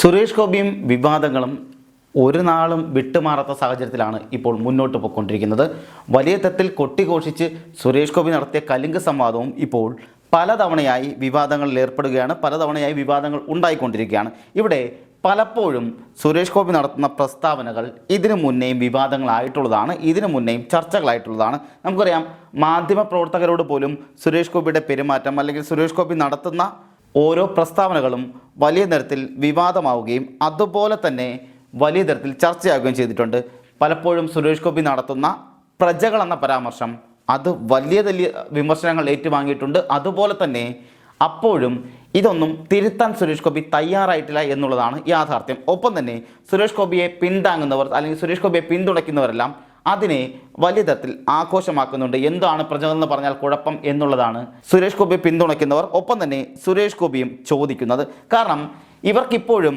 സുരേഷ് ഗോപിയും വിവാദങ്ങളും ഒരു നാളും വിട്ടുമാറാത്ത സാഹചര്യത്തിലാണ് ഇപ്പോൾ മുന്നോട്ട് പോയിക്കൊണ്ടിരിക്കുന്നത്. വലിയ തത്തിൽ കൊട്ടിഘോഷിച്ച് സുരേഷ് ഗോപി നടത്തിയ കലിംഗ സംവാദവും ഇപ്പോൾ പലതവണയായി വിവാദങ്ങളിൽ ഏർപ്പെടുകയാണ്. പലതവണയായി വിവാദങ്ങൾ ഉണ്ടായിക്കൊണ്ടിരിക്കുകയാണ്. ഇവിടെ പലപ്പോഴും സുരേഷ് ഗോപി നടത്തുന്ന പ്രസ്താവനകൾ ഇതിനു മുന്നേയും വിവാദങ്ങളായിട്ടുള്ളതാണ്. ഇതിനു മുന്നേയും ചർച്ചകളായിട്ടുള്ളതാണ്. നമുക്കറിയാം മാധ്യമ പ്രവർത്തകരോട് പോലും സുരേഷ് ഗോപിയുടെ പെരുമാറ്റം അല്ലെങ്കിൽ സുരേഷ് ഗോപി നടത്തുന്ന ഓരോ പ്രസ്താവനകളും വലിയ തരത്തിൽ വിവാദമാവുകയും അതുപോലെ തന്നെ വലിയ തരത്തിൽ ചർച്ചയാവുകയും ചെയ്തിട്ടുണ്ട്. പലപ്പോഴും സുരേഷ് ഗോപി നടത്തുന്ന പ്രജകൾ എന്ന പരാമർശം അത് വലിയ വലിയ വിമർശനങ്ങൾ ഏറ്റുവാങ്ങിയിട്ടുണ്ട്. അതുപോലെ തന്നെ അപ്പോഴും ഇതൊന്നും തിരുത്താൻ സുരേഷ് ഗോപി തയ്യാറായിട്ടില്ല എന്നുള്ളതാണ് യാഥാർത്ഥ്യം. ഒപ്പം തന്നെ സുരേഷ് ഗോപിയെ പിന്താങ്ങുന്നവർ അല്ലെങ്കിൽ സുരേഷ് ഗോപിയെ പിന്തുണയ്ക്കുന്നവരെല്ലാം അതിനെ വലിയ തരത്തിൽ ആഘോഷമാക്കുന്നുണ്ട്. എന്താണ് പ്രചോദനം പറഞ്ഞാൽ കുഴപ്പം എന്നുള്ളതാണ് സുരേഷ് ഗോപി പിന്തുണയ്ക്കുന്നവർ ഒപ്പം തന്നെ സുരേഷ് ഗോപിയും ചോദിക്കുന്നത്. കാരണം ഇവർക്കിപ്പോഴും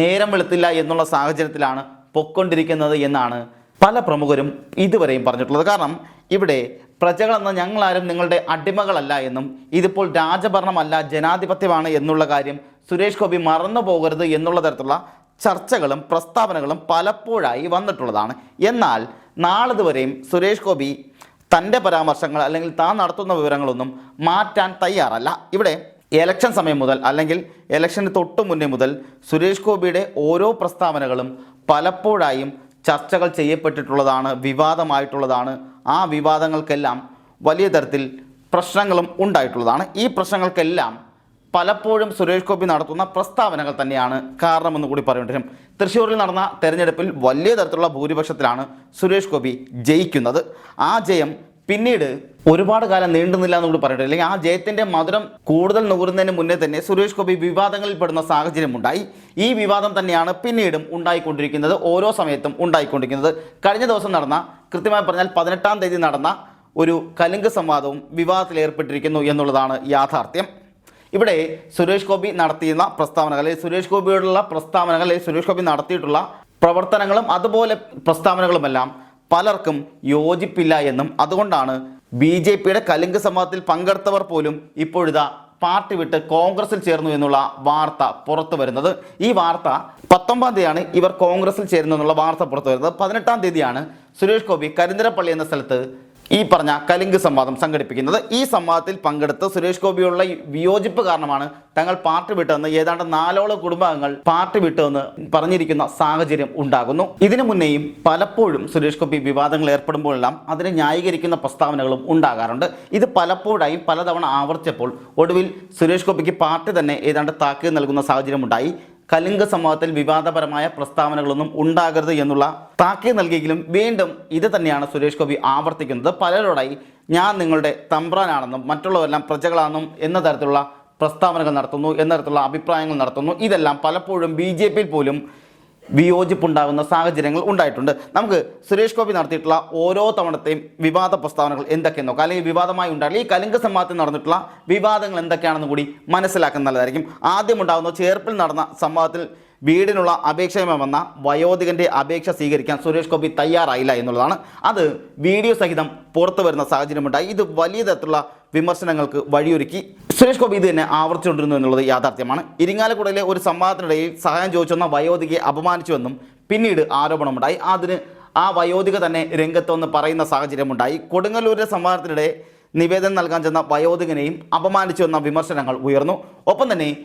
നേരം വെളുത്തില്ല എന്നുള്ള സാഹചര്യത്തിലാണ് പൊക്കൊണ്ടിരിക്കുന്നത് എന്നാണ് പല പ്രമുഖരും ഇതുവരെയും പറഞ്ഞിട്ടുള്ളത്. കാരണം ഇവിടെ പ്രജകളെന്ന ഞങ്ങളാരും നിങ്ങളുടെ അടിമകളല്ല എന്നും ഇതിപ്പോൾ രാജഭരണമല്ല ജനാധിപത്യമാണ് എന്നുള്ള കാര്യം സുരേഷ് ഗോപി മറന്നു പോകരുത് എന്നുള്ള തരത്തിലുള്ള ചർച്ചകളും പ്രസ്താവനകളും പലപ്പോഴായി വന്നിട്ടുള്ളതാണ്. എന്നാൽ നാളിതുവരെയും സുരേഷ് ഗോപി തന്റെ പരാമർശങ്ങൾ അല്ലെങ്കിൽ താൻ നടത്തുന്ന വിവരങ്ങളൊന്നും മാറ്റാൻ തയ്യാറല്ല. ഇവിടെ എലക്ഷൻ സമയം മുതൽ അല്ലെങ്കിൽ എലക്ഷന് തൊട്ട് മുന്നേ മുതൽ സുരേഷ് ഗോപിയുടെ ഓരോ പ്രസ്താവനകളും പലപ്പോഴായും ചർച്ചകൾ ചെയ്യപ്പെട്ടിട്ടുള്ളതാണ് വിവാദമായിട്ടുള്ളതാണ്. ആ വിവാദങ്ങൾക്കെല്ലാം വലിയ തരത്തിൽ പ്രശ്നങ്ങളും ഉണ്ടായിട്ടുള്ളതാണ്. ഈ പ്രശ്നങ്ങൾക്കെല്ലാം പലപ്പോഴും സുരേഷ് ഗോപി നടത്തുന്ന പ്രസ്താവനകൾ തന്നെയാണ് കാരണമെന്ന് കൂടി പറയേണ്ടി വരും തൃശ്ശൂരിൽ നടന്ന തെരഞ്ഞെടുപ്പിൽ വലിയ തരത്തിലുള്ള ഭൂരിപക്ഷത്തിലാണ് സുരേഷ് ഗോപി ജയിക്കുന്നത്. ആ ജയം പിന്നീട് ഒരുപാട് കാലം നീണ്ടുന്നില്ല എന്ന് കൂടി പറയട്ടെ അല്ലെങ്കിൽ ആ ജയത്തിന്റെ മധുരം കൂടുതൽ നുകരുന്നതിന് മുന്നേ തന്നെ സുരേഷ് ഗോപി വിവാദങ്ങളിൽ പെടുന്ന സാഹചര്യം ഉണ്ടായി. ഈ വിവാദം തന്നെയാണ് പിന്നീടും ഉണ്ടായിക്കൊണ്ടിരിക്കുന്നത്. ഓരോ സമയത്തും ഉണ്ടായിക്കൊണ്ടിരിക്കുന്നത്. കഴിഞ്ഞ ദിവസം നടന്ന കൃത്യമായി പറഞ്ഞാൽ പതിനെട്ടാം തീയതി നടന്ന ഒരു കലിംഗ സംവാദവും വിവാദത്തിൽ ഏർപ്പെട്ടിരിക്കുന്നു എന്നുള്ളതാണ് യാഥാർത്ഥ്യം. ഇവിടെ സുരേഷ് ഗോപി നടത്തിയിരുന്ന പ്രസ്താവനകൾ സുരേഷ് ഗോപിയോടുള്ള പ്രസ്താവനകൾ സുരേഷ് ഗോപി നടത്തിയിട്ടുള്ള പ്രവർത്തനങ്ങളും അതുപോലെ പ്രസ്താവനകളുമെല്ലാം പലർക്കും യോജിപ്പില്ല എന്നും അതുകൊണ്ടാണ് ബി ജെ പിയുടെ കലിംഗ സംഭവത്തിൽ പങ്കെടുത്തവർ പോലും ഇപ്പോഴിതാ പാർട്ടി വിട്ട് കോൺഗ്രസിൽ ചേർന്നു എന്നുള്ള വാർത്ത പുറത്തു വരുന്നത്. ഈ വാർത്ത പത്തൊമ്പതാം തീയതിയാണ് ഇവർ കോൺഗ്രസിൽ ചേരുന്നു എന്നുള്ള വാർത്ത പുറത്തു വരുന്നത്. പതിനെട്ടാം തീയതിയാണ് സുരേഷ് ഗോപി കരിന്തരപ്പള്ളി എന്ന സ്ഥലത്ത് ഈ പറഞ്ഞ കലിംഗ് സംവാദം സംഘടിപ്പിക്കുന്നത്. ഈ സംവാദത്തിൽ പങ്കെടുത്ത് സുരേഷ് ഗോപിയുള്ള വിയോജിപ്പ് കാരണമാണ് തങ്ങൾ പാർട്ടി വിട്ടതെന്ന് ഏതാണ്ട് നാലോളം കുടുംബാംഗങ്ങൾ പാർട്ടി വിട്ടുവെന്ന് പറഞ്ഞിരിക്കുന്ന സാഹചര്യം ഉണ്ടാകുന്നു. ഇതിനു മുന്നേയും പലപ്പോഴും സുരേഷ് ഗോപി വിവാദങ്ങൾ ഏർപ്പെടുമ്പോഴെല്ലാം അതിനെ ന്യായീകരിക്കുന്ന പ്രസ്താവനകളും ഉണ്ടാകാറുണ്ട്. ഇത് പലപ്പോഴായും പലതവണ ആവർത്തിച്ചപ്പോൾ ഒടുവിൽ സുരേഷ് ഗോപിക്ക് പാർട്ടി തന്നെ ഏതാണ്ട് താക്കീത് നൽകുന്ന സാഹചര്യം ഉണ്ടായി കലിംഗ സംഭവത്തിൽ വിവാദപരമായ പ്രസ്താവനകളൊന്നും ഉണ്ടാകരുത് എന്നുള്ള താക്കീത് നൽകിയെങ്കിലും വീണ്ടും ഇത് തന്നെയാണ് സുരേഷ് ഗോപി ആവർത്തിക്കുന്നത്. പലരോടായി ഞാൻ നിങ്ങളുടെ തമ്പ്രാനാണെന്നും മറ്റുള്ളവരെല്ലാം പ്രജകളാണെന്നും എന്ന തരത്തിലുള്ള പ്രസ്താവനകൾ നടത്തുന്നു എന്ന തരത്തിലുള്ള അഭിപ്രായങ്ങൾ നടത്തുന്നു. ഇതെല്ലാം പലപ്പോഴും ബി പോലും വിയോജിപ്പുണ്ടാകുന്ന സാഹചര്യങ്ങൾ ഉണ്ടായിട്ടുണ്ട്. നമുക്ക് സുരേഷ് ഗോപി നടത്തിയിട്ടുള്ള ഓരോ തവണത്തെയും വിവാദ പ്രസ്താവനകൾ എന്തൊക്കെയെന്ന് നോക്കാം. അല്ലെങ്കിൽ വിവാദമായി ഉണ്ടായിട്ടുള്ള ഈ കലിംഗ സംവാദത്തിൽ നടന്നിട്ടുള്ള വിവാദങ്ങൾ എന്തൊക്കെയാണെന്ന് കൂടി മനസ്സിലാക്കുന്ന നല്ലതായിരിക്കും. ആദ്യം ഉണ്ടാകുന്ന ചേർപ്പിൽ നടന്ന സംവാദത്തിൽ വീടിനുള്ള അപേക്ഷയുമായി വന്ന വയോധികന്റെ അപേക്ഷ സ്വീകരിക്കാൻ സുരേഷ് ഗോപി തയ്യാറായില്ല എന്നുള്ളതാണ്. അത് വീഡിയോ സഹിതം പുറത്തു വരുന്ന സാഹചര്യമുണ്ടായി. ഇത് വലിയ തരത്തിലുള്ള വിമർശനങ്ങൾക്ക് വഴിയൊരുക്കി. സുരേഷ് ഗോപി ഇത് തന്നെ ആവർത്തിച്ചുകൊണ്ടിരുന്നു എന്നുള്ളത് യാഥാർത്ഥ്യമാണ്. ഇരിങ്ങാലക്കുടയിലെ ഒരു സംവാദത്തിനിടയിൽ സഹായം ചോദിച്ചെന്ന വയോധികയെ അപമാനിച്ചുവെന്നും പിന്നീട് ആരോപണമുണ്ടായി. അതിന് ആ വയോധിക തന്നെ രംഗത്തുവെന്ന് പറയുന്ന സാഹചര്യമുണ്ടായി. കൊടുങ്ങല്ലൂരിലെ സംവാദത്തിനിടെ നിവേദനം നൽകാൻ ചെന്ന വയോധികനെയും അപമാനിച്ചു എന്ന വിമർശനങ്ങൾ ഉയർന്നു. ഒപ്പം തന്നെ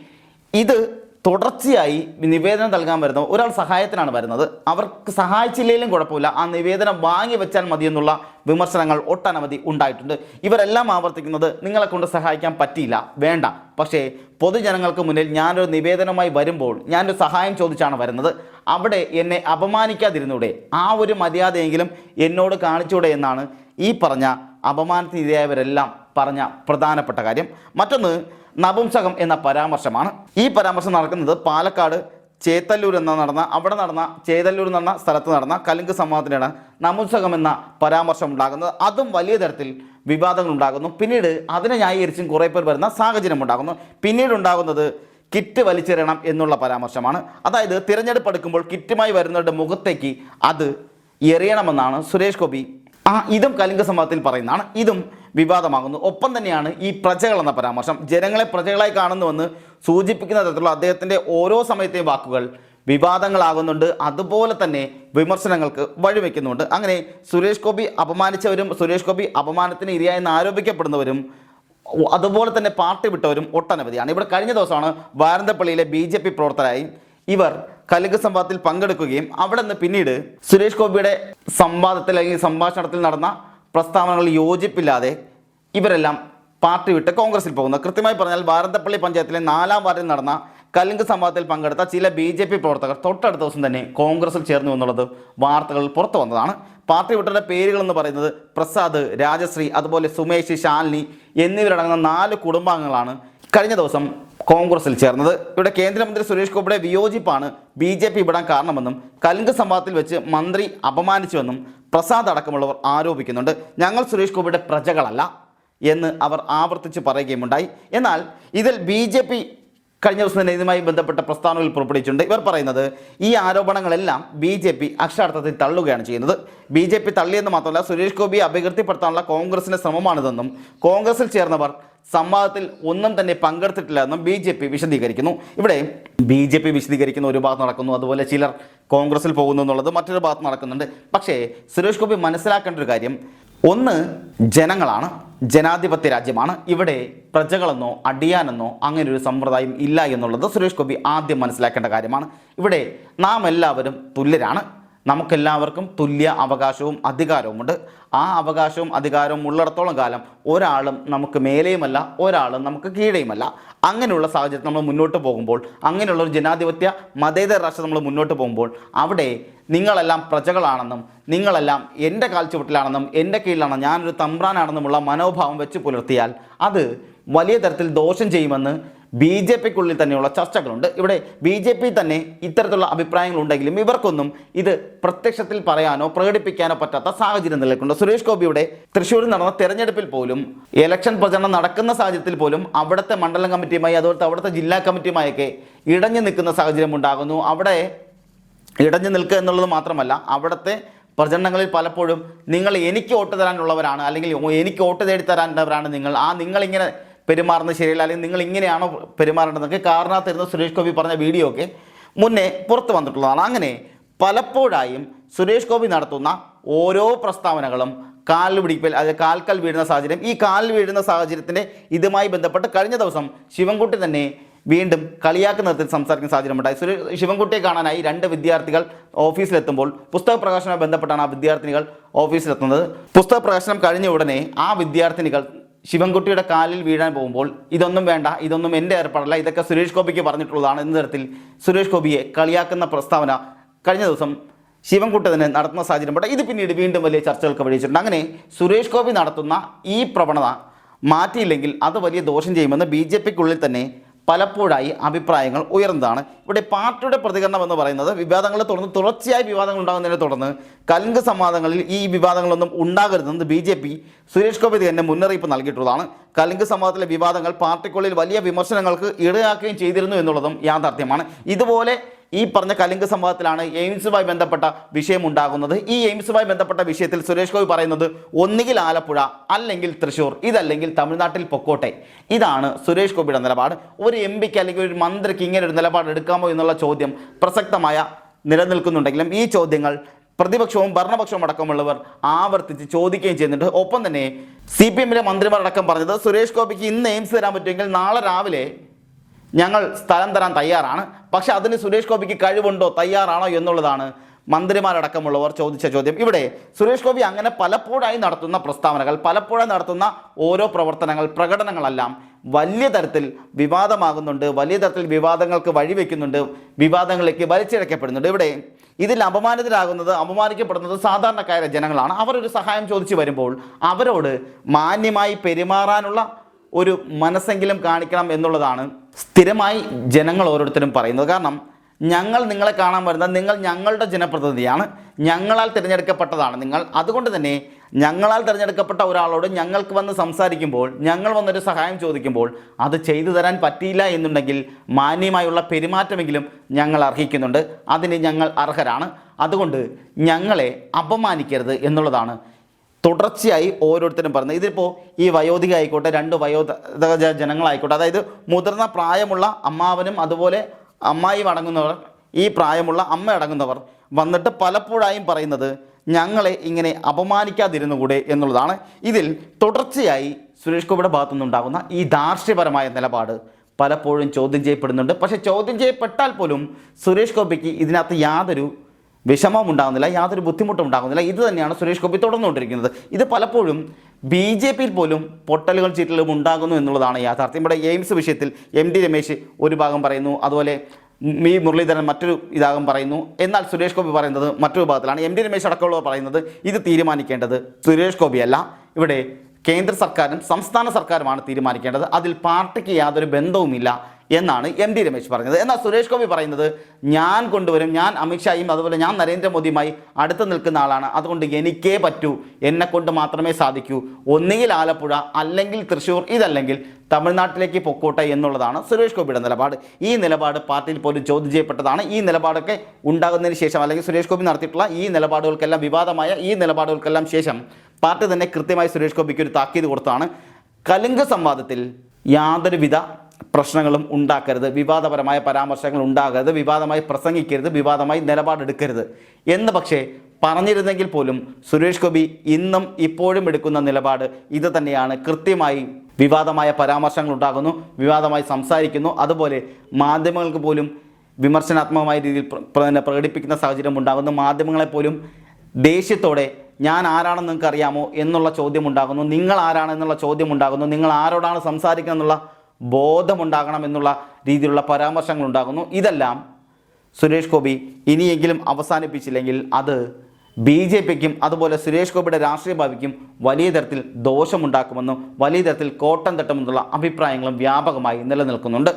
ഇത് തുടർച്ചയായി നിവേദനം നൽകാൻ വരുന്ന ഒരാൾ സഹായത്തിനാണ് വരുന്നത്. അവർക്ക് സഹായിച്ചില്ലെങ്കിലും കുഴപ്പമില്ല. ആ നിവേദനം വാങ്ങി വെച്ചാൽ മതി എന്നുള്ള വിമർശനങ്ങൾ ഒട്ടനവധി ഉണ്ടായിട്ടുണ്ട്. ഇവരെല്ലാം ആവർത്തിക്കുന്നത് നിങ്ങളെ കൊണ്ട് സഹായിക്കാൻ പറ്റിയില്ല. വേണ്ട. പക്ഷേ പൊതുജനങ്ങൾക്ക് മുന്നിൽ ഞാനൊരു നിവേദനമായി വരുമ്പോൾ ഞാനൊരു സഹായം ചോദിച്ചാണ് വരുന്നത്. അവിടെ എന്നെ അപമാനിക്കാതിരുന്നൂടെ. ആ ഒരു മര്യാദയെങ്കിലും എന്നോട് കാണിച്ചൂടെ എന്നാണ് ഈ പറഞ്ഞ അപമാനത്തിനിരയായവരെല്ലാം പറഞ്ഞ പ്രധാനപ്പെട്ട കാര്യം. മറ്റൊന്ന് നപുംസകം എന്ന പരാമർശമാണ്. ഈ പരാമർശം നടക്കുന്നത് പാലക്കാട് ചേത്തല്ലൂർ എന്ന നടന്ന അവിടെ നടന്ന ചേതല്ലൂർ നടന്ന സ്ഥലത്ത് നടന്ന കലിംഗ് സംവാദത്തിനാണ് നമുത്സകം എന്ന പരാമർശം ഉണ്ടാകുന്നത്. അതും വലിയ തരത്തിൽ വിവാദങ്ങൾ ഉണ്ടാകുന്നു. പിന്നീട് അതിനെ ന്യായീകരിച്ചും കുറേ പേർ വരുന്ന സാഹചര്യം ഉണ്ടാകുന്നു. പിന്നീട് ഉണ്ടാകുന്നത് കിറ്റ് വലിച്ചെറിയണം എന്നുള്ള പരാമർശമാണ്. അതായത് തിരഞ്ഞെടുപ്പ് എടുക്കുമ്പോൾ കിറ്റുമായി വരുന്നവരുടെ മുഖത്തേക്ക് അത് എറിയണമെന്നാണ് സുരേഷ് ഗോപി ആ ഇതും കലിംഗ സംവാദത്തിൽ പറയുന്നതാണ്. ഇതും വിവാദമാകുന്നു. ഒപ്പം തന്നെയാണ് ഈ പ്രജകൾ എന്ന പരാമർശം. ജനങ്ങളെ പ്രജകളായി കാണുന്നുവെന്ന് സൂചിപ്പിക്കുന്ന തരത്തിലുള്ള അദ്ദേഹത്തിന്റെ ഓരോ സമയത്തെയും വാക്കുകൾ വിവാദങ്ങളാകുന്നുണ്ട്. അതുപോലെ തന്നെ വിമർശനങ്ങൾക്ക് വഴിവെക്കുന്നുണ്ട്. അങ്ങനെ സുരേഷ് ഗോപി അപമാനിച്ചവരും സുരേഷ് ഗോപി അപമാനത്തിന് ഇരയായെന്ന് ആരോപിക്കപ്പെടുന്നവരും അതുപോലെ തന്നെ പാർട്ടി വിട്ടവരും ഒട്ടനവധിയാണ്. ഇവിടെ കഴിഞ്ഞ ദിവസമാണ് വാരന്തപ്പള്ളിയിലെ ബി ജെ പി പ്രവർത്തകരായി ഇവർ കലിക സംവാദത്തിൽ പങ്കെടുക്കുകയും അവിടെ നിന്ന് പിന്നീട് സുരേഷ് ഗോപിയുടെ സംവാദത്തിൽ അല്ലെങ്കിൽ സംഭാഷണത്തിൽ നടന്ന പ്രസ്താവനകൾ യോജിപ്പില്ലാതെ ഇവരെല്ലാം പാർട്ടി വിട്ട് കോൺഗ്രസിൽ പോകുന്നു. കൃത്യമായി പറഞ്ഞാൽ വാരന്തപ്പള്ളി പഞ്ചായത്തിലെ നാലാം വാർഡിൽ നടന്ന കലിംഗ് സംവാദത്തിൽ പങ്കെടുത്ത ചില ബി ജെ പി പ്രവർത്തകർ തൊട്ടടുത്ത ദിവസം തന്നെ കോൺഗ്രസിൽ ചേർന്നു എന്നുള്ളത് വാർത്തകളിൽ പുറത്തു വന്നതാണ്. പാർട്ടി വിട്ടവരുടെ പേരുകൾ എന്ന് പറയുന്നത് പ്രസാദ് രാജശ്രീ അതുപോലെ സുമേഷ് ശാലിനി എന്നിവരടങ്ങുന്ന നാല് കുടുംബാംഗങ്ങളാണ് കഴിഞ്ഞ ദിവസം കോൺഗ്രസിൽ ചേർന്നത്. ഇവിടെ കേന്ദ്രമന്ത്രി സുരേഷ് ഗോപിയുടെ വിയോജിപ്പാണ് ബി ജെ പി വിടാൻ കാരണമെന്നും കലിംഗ സംവാദത്തിൽ വെച്ച് മന്ത്രി അപമാനിച്ചുവെന്നും പ്രസാദ് അടക്കമുള്ളവർ ആരോപിക്കുന്നുണ്ട്. ഞങ്ങൾ സുരേഷ് ഗോപിയുടെ പ്രജകളല്ല എന്ന് അവർ ആവർത്തിച്ച് പറയുകയുമുണ്ടായി. എന്നാൽ ഇതിൽ ബി ജെ പി കഴിഞ്ഞ ദിവസം തന്നെ ഇതുമായി ബന്ധപ്പെട്ട പ്രസ്താവനകൾ പുറപ്പെടുവിച്ചിട്ടുണ്ട്. ഇവർ പറയുന്നത് ഈ ആരോപണങ്ങളെല്ലാം ബി ജെ പി അക്ഷരാർത്ഥത്തിൽ തള്ളുകയാണ് ചെയ്യുന്നത്. ബി ജെ പി തള്ളിയെന്ന് മാത്രമല്ല സുരേഷ് ഗോപിയെ അപകീർത്തിപ്പെടുത്താനുള്ള കോൺഗ്രസിന്റെ ശ്രമമാണിതെന്നും കോൺഗ്രസിൽ ചേർന്നവർ സംവാദത്തിൽ ഒന്നും തന്നെ പങ്കെടുത്തിട്ടില്ല എന്നും ബി ജെ പി വിശദീകരിക്കുന്നു. ഇവിടെ ബി ജെ പി വിശദീകരിക്കുന്ന ഒരു ഭാഗത്ത് നടക്കുന്നു. അതുപോലെ ചിലർ കോൺഗ്രസിൽ പോകുന്നു എന്നുള്ളത് മറ്റൊരു ഭാഗത്ത് നടക്കുന്നുണ്ട്. പക്ഷേ സുരേഷ് ഗോപി മനസ്സിലാക്കേണ്ട ഒരു കാര്യം. ഒന്ന് ജനങ്ങളാണ്. ജനാധിപത്യ രാജ്യമാണ്. ഇവിടെ പ്രജകളെന്നോ അടിയാനെന്നോ അങ്ങനെ ഒരു സമ്പ്രദായം ഇല്ല എന്നുള്ളത് സുരേഷ് ഗോപി ആദ്യം മനസ്സിലാക്കേണ്ട കാര്യമാണ്. ഇവിടെ നാം എല്ലാവരും തുല്യരാണ്. നമുക്കെല്ലാവർക്കും തുല്യ അവകാശവും അധികാരവുമുണ്ട്. ആ അവകാശവും അധികാരവും ഉള്ളിടത്തോളം കാലം ഒരാളും നമുക്ക് മേലെയുമല്ല ഒരാളും നമുക്ക് കീഴെയുമല്ല. അങ്ങനെയുള്ള സാഹചര്യത്തിൽ നമ്മൾ മുന്നോട്ട് പോകുമ്പോൾ അങ്ങനെയുള്ള ഒരു ജനാധിപത്യ മതേതര രാഷ്ട്രം നമ്മൾ മുന്നോട്ട് പോകുമ്പോൾ അവിടെ നിങ്ങളെല്ലാം പ്രജകളാണെന്നും നിങ്ങളെല്ലാം എന്റെ കാൽച്ചുവട്ടിലാണെന്നും എന്റെ കീഴിലാണെന്ന് ഞാനൊരു തമ്പ്രാനാണെന്നുമുള്ള മനോഭാവം വെച്ച് പുലർത്തിയാൽ അത് വലിയ തരത്തിൽ ദോഷം ചെയ്യുമെന്ന് ബി ജെ പിക്കുള്ളിൽ തന്നെയുള്ള ചർച്ചകളുണ്ട്. ഇവിടെ ബി ജെ പി തന്നെ ഇത്തരത്തിലുള്ള അഭിപ്രായങ്ങളുണ്ടെങ്കിലും ഇവർക്കൊന്നും ഇത് പ്രത്യക്ഷത്തിൽ പറയാനോ പ്രകടിപ്പിക്കാനോ പറ്റാത്ത സാഹചര്യം നിലനിൽക്കുന്നുണ്ട്. സുരേഷ് ഗോപിയുടെ തൃശ്ശൂരിൽ നടന്ന തെരഞ്ഞെടുപ്പിൽ പോലും ഇലക്ഷൻ പ്രചരണം നടക്കുന്ന സാഹചര്യത്തിൽ പോലും അവിടുത്തെ മണ്ഡലം കമ്മിറ്റിയുമായി അതുപോലത്തെ അവിടുത്തെ ജില്ലാ കമ്മിറ്റിയുമായൊക്കെ ഇടഞ്ഞു നിൽക്കുന്ന സാഹചര്യം ഉണ്ടാകുന്നു. അവിടെ ഇടഞ്ഞു നിൽക്കുക എന്നുള്ളത് മാത്രമല്ല അവിടുത്തെ പ്രചരണങ്ങളിൽ പലപ്പോഴും നിങ്ങൾ എനിക്ക് വോട്ട് തരാനുള്ളവരാണ് അല്ലെങ്കിൽ എനിക്ക് വോട്ട് തേടി തരാനുള്ളവരാണ് നിങ്ങൾ. ആ നിങ്ങളിങ്ങനെ പെരുമാറുന്നത് ശരിയല്ല അല്ലെങ്കിൽ നിങ്ങൾ ഇങ്ങനെയാണോ പെരുമാറേണ്ടതെന്നൊക്കെ കാരണത്തിരുന്ന സുരേഷ് ഗോപി പറഞ്ഞ വീഡിയോ ഒക്കെ മുന്നേ പുറത്തു വന്നിട്ടുള്ളതാണ്. അങ്ങനെ പലപ്പോഴായും സുരേഷ് ഗോപി നടത്തുന്ന ഓരോ പ്രസ്താവനകളും കാലിൽ പിടിക്കൽ അതായത് കാൽക്കൽ വീഴുന്ന സാഹചര്യം ഈ കാലിൽ വീഴുന്ന സാഹചര്യത്തിന്റെ ഇതുമായി ബന്ധപ്പെട്ട് കഴിഞ്ഞ ദിവസം ശിവൻകുട്ടി തന്നെ വീണ്ടും കളിയാക്കുന്ന തരത്തിൽ സംസാരിക്കുന്ന സാഹചര്യം ഉണ്ടായി സുരേ ശിവൻകുട്ടിയെ കാണാനായി രണ്ട് വിദ്യാർത്ഥികൾ ഓഫീസിലെത്തുമ്പോൾ പുസ്തക പ്രകാശനവുമായി ബന്ധപ്പെട്ടാണ് ആ വിദ്യാർത്ഥിനികൾ ഓഫീസിലെത്തുന്നത്. പുസ്തക പ്രകാശനം കഴിഞ്ഞ ഉടനെ ആ വിദ്യാർത്ഥിനികൾ ശിവൻകുട്ടിയുടെ കാലിൽ വീഴാൻ പോകുമ്പോൾ ഇതൊന്നും വേണ്ട ഇതൊന്നും എന്റെ ഏർപ്പാടല്ല ഇതൊക്കെ സുരേഷ് ഗോപിക്ക് പറഞ്ഞിട്ടുള്ളതാണ് എന്ന തരത്തിൽ സുരേഷ് ഗോപിയെ കളിയാക്കുന്ന പ്രസ്താവന കഴിഞ്ഞ ദിവസം ശിവൻകുട്ടി തന്നെ നടത്തുന്ന സാഹചര്യം. പെട്ട ഇത് പിന്നീട് വീണ്ടും വലിയ ചർച്ചകൾക്ക് വഴിച്ചിട്ടുണ്ട് അങ്ങനെ സുരേഷ് ഗോപി നടത്തുന്ന ഈ പ്രവണത മാറ്റിയില്ലെങ്കിൽ അത് വലിയ ദോഷം ചെയ്യുമെന്ന് ബി ജെ പിക്കുള്ളിൽ തന്നെ പലപ്പോഴായി അഭിപ്രായങ്ങൾ ഉയർന്നതാണ്. ഇവിടെ പാർട്ടിയുടെ പ്രതികരണം എന്ന് പറയുന്നത് വിവാദങ്ങളെ തുടർന്ന് തുടർച്ചയായി വിവാദങ്ങൾ ഉണ്ടാകുന്നതിനെ തുടർന്ന് കലിംഗ സംവാദങ്ങളിൽ ഈ വിവാദങ്ങളൊന്നും ഉണ്ടാകരുതെന്ന് B J P Suresh Gopi തന്നെ മുന്നറിയിപ്പ് നൽകിയിട്ടുള്ളതാണ്. കലിംഗ സംവാദത്തിലെ വിവാദങ്ങൾ പാർട്ടിക്കുള്ളിൽ വലിയ വിമർശനങ്ങൾക്ക് ഇടയാക്കുകയും ചെയ്തിരുന്നു എന്നുള്ളതും യാഥാർത്ഥ്യമാണ്. ഇതുപോലെ ഈ പറഞ്ഞ കലിംഗ സംവാദത്തിലാണ് എയിംസുമായി ബന്ധപ്പെട്ട വിഷയം ഉണ്ടാകുന്നത്. ഈ എയിംസുമായി ബന്ധപ്പെട്ട വിഷയത്തിൽ സുരേഷ് ഗോപി പറയുന്നത് ഒന്നുകിൽ ആലപ്പുഴ അല്ലെങ്കിൽ തൃശ്ശൂർ ഇതല്ലെങ്കിൽ തമിഴ്നാട്ടിൽ പൊക്കോട്ടെ. ഇതാണ് സുരേഷ് ഗോപിയുടെ നിലപാട്. ഒരു എം പിക്ക് അല്ലെങ്കിൽ ഒരു മന്ത്രിക്ക് ഇങ്ങനെ ഒരു നിലപാട് എടുക്കാമോ എന്നുള്ള ചോദ്യം പ്രസക്തമായ നിലനിൽക്കുന്നുണ്ടെങ്കിലും ഈ ചോദ്യങ്ങൾ പ്രതിപക്ഷവും ഭരണപക്ഷവും അടക്കമുള്ളവർ ആവർത്തിച്ച് ചോദിക്കുകയും ചെയ്യുന്നുണ്ട്. ഒപ്പം തന്നെ സി പി എമ്മിലെ മന്ത്രിമാരടക്കം പറഞ്ഞത് സുരേഷ് ഗോപിക്ക് ഇന്ന് എയിംസ് തരാൻ പറ്റുമെങ്കിൽ നാളെ രാവിലെ ഞങ്ങൾ സ്ഥലം തരാൻ തയ്യാറാണ്. പക്ഷെ അതിന് സുരേഷ് ഗോപിക്ക് കഴിവുണ്ടോ തയ്യാറാണോ എന്നുള്ളതാണ് മന്ത്രിമാരടക്കമുള്ളവർ ചോദിച്ച ചോദ്യം. ഇവിടെ സുരേഷ് ഗോപി അങ്ങനെ പലപ്പോഴായി നടത്തുന്ന പ്രസ്താവനകൾ പലപ്പോഴായി നടത്തുന്ന ഓരോ പ്രവർത്തനങ്ങൾ പ്രകടനങ്ങളെല്ലാം വലിയ തരത്തിൽ വിവാദമാകുന്നുണ്ട് വലിയ തരത്തിൽ വിവാദങ്ങൾക്ക് വഴിവെക്കുന്നുണ്ട് വിവാദങ്ങളിലേക്ക് വലിച്ചിഴക്കപ്പെടുന്നുണ്ട്. ഇവിടെ ഇതിൽ അപമാനിതരാകുന്നത് അപമാനിക്കപ്പെടുന്നത് സാധാരണക്കാരായ ജനങ്ങളാണ്. അവരൊരു സഹായം ചോദിച്ചു വരുമ്പോൾ അവരോട് മാന്യമായി പെരുമാറാനുള്ള ഒരു മനസ്സെങ്കിലും കാണിക്കണം എന്നുള്ളതാണ് സ്ഥിരമായി ജനങ്ങൾ ഓരോരുത്തരും പറയുന്നത്. കാരണം ഞങ്ങൾ നിങ്ങളെ കാണാൻ വരുന്നത് നിങ്ങൾ ഞങ്ങളുടെ ജനപ്രതിനിധിയാണ്. ഞങ്ങളാൽ തിരഞ്ഞെടുക്കപ്പെട്ടതാണ് നിങ്ങൾ. അതുകൊണ്ട് തന്നെ ഞങ്ങളാൽ തിരഞ്ഞെടുക്കപ്പെട്ട ഒരാളോട് ഞങ്ങൾക്ക് വന്ന് സംസാരിക്കുമ്പോൾ ഞങ്ങൾ വന്നൊരു സഹായം ചോദിക്കുമ്പോൾ അത് ചെയ്തു തരാൻ പറ്റിയില്ല എന്നുണ്ടെങ്കിൽ മാന്യമായുള്ള പെരുമാറ്റമെങ്കിലും ഞങ്ങൾ അർഹിക്കുന്നുണ്ട്. അതിന് ഞങ്ങൾ അർഹരാണ്. അതുകൊണ്ട് ഞങ്ങളെ അപമാനിക്കരുത് എന്നുള്ളതാണ് തുടർച്ചയായി ഓരോരുത്തരും പറയുന്നത് ഇതിപ്പോൾ ഈ വയോധിക ആയിക്കോട്ടെ രണ്ട് വയോധിക ജനങ്ങളായിക്കോട്ടെ അതായത് മുതിർന്ന പ്രായമുള്ള അമ്മാവനും അതുപോലെ അമ്മായിയും അടങ്ങുന്നവർ ഈ പ്രായമുള്ള അമ്മ അടങ്ങുന്നവർ വന്നിട്ട് പലപ്പോഴായും പറയുന്നത് ഞങ്ങളെ ഇങ്ങനെ അപമാനിക്കാതിരുന്നുകൂടെ എന്നുള്ളതാണ്. ഇതിൽ തുടർച്ചയായി സുരേഷ് ഗോപിയുടെ ഭാഗത്തു നിന്നുണ്ടാകുന്ന ഈ ദാർഷ്ട്യപരമായ നിലപാട് പലപ്പോഴും ചോദ്യം ചെയ്യപ്പെടുന്നുണ്ട്. പക്ഷേ ചോദ്യം ചെയ്യപ്പെട്ടാൽ പോലും സുരേഷ് ഗോപിക്ക് ഇതിനകത്ത് യാതൊരു വിഷമവും ഉണ്ടാകുന്നില്ല യാതൊരു ബുദ്ധിമുട്ടും ഉണ്ടാകുന്നില്ല ഇത് തന്നെയാണ് സുരേഷ് ഗോപി തുടർന്നുകൊണ്ടിരിക്കുന്നത്. ഇത് പലപ്പോഴും ബി ജെ പിയിൽ പോലും പൊട്ടലുകൾ ചീറ്റലും ഉണ്ടാകുന്നു എന്നുള്ളതാണ് യാഥാർത്ഥ്യം. ഇവിടെ എയിംസ് വിഷയത്തിൽ എം ഡി രമേശ് ഒരു ഭാഗം പറയുന്നു അതുപോലെ മി മുരളീധരൻ മറ്റൊരു ഇതാകും പറയുന്നു. എന്നാൽ സുരേഷ് ഗോപി പറയുന്നത് മറ്റൊരു ഭാഗത്തിലാണ് എം ഡി രമേശ് അടക്കമുള്ളവർ പറയുന്നത് ഇത് തീരുമാനിക്കേണ്ടത് സുരേഷ് ഗോപിയല്ല. ഇവിടെ കേന്ദ്ര സർക്കാരും സംസ്ഥാന സർക്കാരുമാണ് തീരുമാനിക്കേണ്ടത്. അതിൽ പാർട്ടിക്ക് യാതൊരു ബന്ധവുമില്ല. എന്നാണ് എം ഡി രമേശ് പറഞ്ഞത്. എന്നാൽ സുരേഷ് ഗോപി പറയുന്നത് ഞാൻ കൊണ്ടുവരും ഞാൻ അമിത്ഷായും അതുപോലെ ഞാൻ നരേന്ദ്രമോദിയുമായി അടുത്ത് നിൽക്കുന്ന ആളാണ്. അതുകൊണ്ട് എനിക്കേ പറ്റൂ. എന്നെ കൊണ്ട് മാത്രമേ സാധിക്കൂ. ഒന്നുകിൽ ആലപ്പുഴ അല്ലെങ്കിൽ തൃശ്ശൂർ ഇതല്ലെങ്കിൽ തമിഴ്നാട്ടിലേക്ക് പൊക്കോട്ടെ എന്നുള്ളതാണ് സുരേഷ് ഗോപിയുടെ നിലപാട്. ഈ നിലപാട് പാർട്ടിയിൽ പോലും ചോദ്യം ചെയ്യപ്പെട്ടതാണ്. ഈ നിലപാടൊക്കെ ഉണ്ടാകുന്നതിന് ശേഷം അല്ലെങ്കിൽ സുരേഷ് ഗോപി നടത്തിയിട്ടുള്ള ഈ നിലപാടുകൾക്കെല്ലാം വിവാദമായ ഈ നിലപാടുകൾക്കെല്ലാം ശേഷം പാർട്ടി തന്നെ കൃത്യമായി സുരേഷ് ഗോപിക്ക് ഒരു താക്കീത് കൊടുത്താണ് കലുങ്ക് സംവാദത്തിൽ യാതൊരുവിധ പ്രശ്നങ്ങളും ഉണ്ടാക്കരുത് വിവാദപരമായ പരാമർശങ്ങൾ ഉണ്ടാകരുത് വിവാദമായി പ്രസംഗിക്കരുത് വിവാദമായി നിലപാടെടുക്കരുത്. എന്ന് പക്ഷേ പറഞ്ഞിരുന്നെങ്കിൽ പോലും സുരേഷ് ഗോപി ഇന്നും ഇപ്പോഴും എടുക്കുന്ന നിലപാട് ഇത് തന്നെയാണ്. കൃത്യമായി വിവാദമായ പരാമർശങ്ങൾ ഉണ്ടാകുന്നു വിവാദമായി സംസാരിക്കുന്നു. അതുപോലെ മാധ്യമങ്ങൾക്ക് പോലും വിമർശനാത്മകമായ രീതിയിൽ പ്ര- പ്ര- പ്രകടിപ്പിക്കുന്ന സാഹചര്യം ഉണ്ടാകുന്നു. മാധ്യമങ്ങളെ പോലും ദേഷ്യത്തോടെ ഞാൻ ആരാണെന്ന് നിങ്ങൾക്ക് അറിയാമോ എന്നുള്ള ചോദ്യം ഉണ്ടാകുന്നു. നിങ്ങൾ ആരാണെന്നുള്ള ചോദ്യം ഉണ്ടാകുന്നു. നിങ്ങൾ ആരോടാണ് സംസാരിക്കുക എന്നുള്ള ബോധമുണ്ടാകണം എന്നുള്ള രീതിയിലുള്ള പരാമർശങ്ങൾ ഉണ്ടാകുന്നു ഇതെല്ലാം സുരേഷ് ഗോപി ഇനിയെങ്കിലും അവസാനിപ്പിച്ചില്ലെങ്കിൽ അത് ബി ജെ പിക്കും അതുപോലെ സുരേഷ് ഗോപിയുടെ രാഷ്ട്രീയ ഭാവിക്കും വലിയ തരത്തിൽ ദോഷമുണ്ടാക്കുമെന്നും വലിയ തരത്തിൽ കോട്ടം തട്ടുമെന്നുള്ള അഭിപ്രായങ്ങളും വ്യാപകമായി നിലനിൽക്കുന്നുണ്ട്.